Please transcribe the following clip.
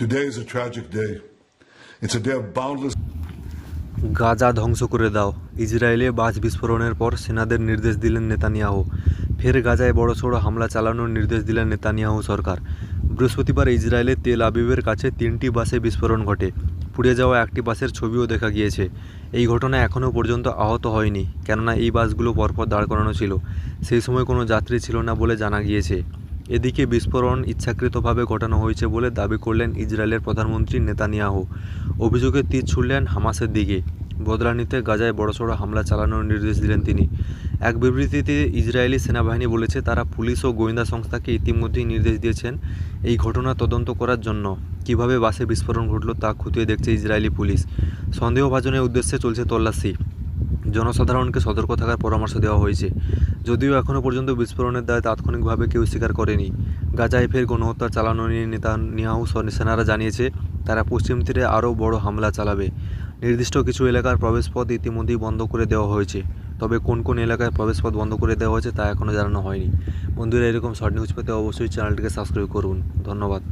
Today is a tragic day. It's a day of boundless Gaza ধ্বংস করে দাও। ইসরায়েলে বাজ বিস্ফোরণের পর সেনাদের নির্দেশ দিলেন নেতানিয়াহু। ফের গাজায় বড়সড় হামলা চালানোর নির্দেশ দিলেন নেতানিয়াহু সরকার। বৃহস্পতিবার ইসরায়েলের তেল আবিবের কাছে তিনটি বাসে বিস্ফোরণ ঘটে। পুড়ে যাওয়া একটি বাসের ছবিও দেখা গিয়েছে। এই ঘটনায় এখনও পর্যন্ত আহত হয়নি, কেননা এই বাসগুলো পরপর দাঁড় করানো ছিল। সেই সময় কোনো যাত্রী ছিল না বলে জানা গিয়েছে। এদিকে বিস্ফোরণ ইচ্ছাকৃতভাবে ঘটানো হয়েছে বলে দাবি করলেন ইসরায়েলের প্রধানমন্ত্রী নেতানিয়াহু। অভিযোগে তীর ছুড়লেন হামাসের দিকে। বদলা নিতে গাজায় বড়সড় হামলা চালানোর নির্দেশ দিলেন তিনি। এক বিবৃতিতে ইসরায়েলি সেনাবাহিনী বলেছে, তারা পুলিশ ও গোয়েন্দা সংস্থাকে ইতিমধ্যেই নির্দেশ দিয়েছেন এই ঘটনা তদন্ত করার জন্য। কীভাবে বাসে বিস্ফোরণ ঘটল তা খতিয়ে দেখছে ইসরায়েলি পুলিশ। সন্দেহভাজনের উদ্দেশ্যে চলছে তল্লাশি। জনসাধারণকে সতর্ক থাকার পরামর্শ দেওয়া হয়েছে। যদিও এখনও পর্যন্ত বিস্ফোরণের দায় তাৎক্ষণিকভাবে কেউ স্বীকার করেনি। গাজায় ফের গণহত্যা চালানো নিয়ে নেতা নেতানিয়াহু সেনারা জানিয়েছে, তারা পশ্চিম তীরে আরও বড় হামলা চালাবে। নির্দিষ্ট কিছু এলাকার প্রবেশপথ ইতিমধ্যেই বন্ধ করে দেওয়া হয়েছে। তবে কোন কোন এলাকায় প্রবেশপথ বন্ধ করে দেওয়া হয়েছে তা এখনও জানানো হয়নি। বন্ধুরা, এরকম শর্ট নিউজ পেতে অবশ্যই চ্যানেলটিকে সাবস্ক্রাইব করুন। ধন্যবাদ।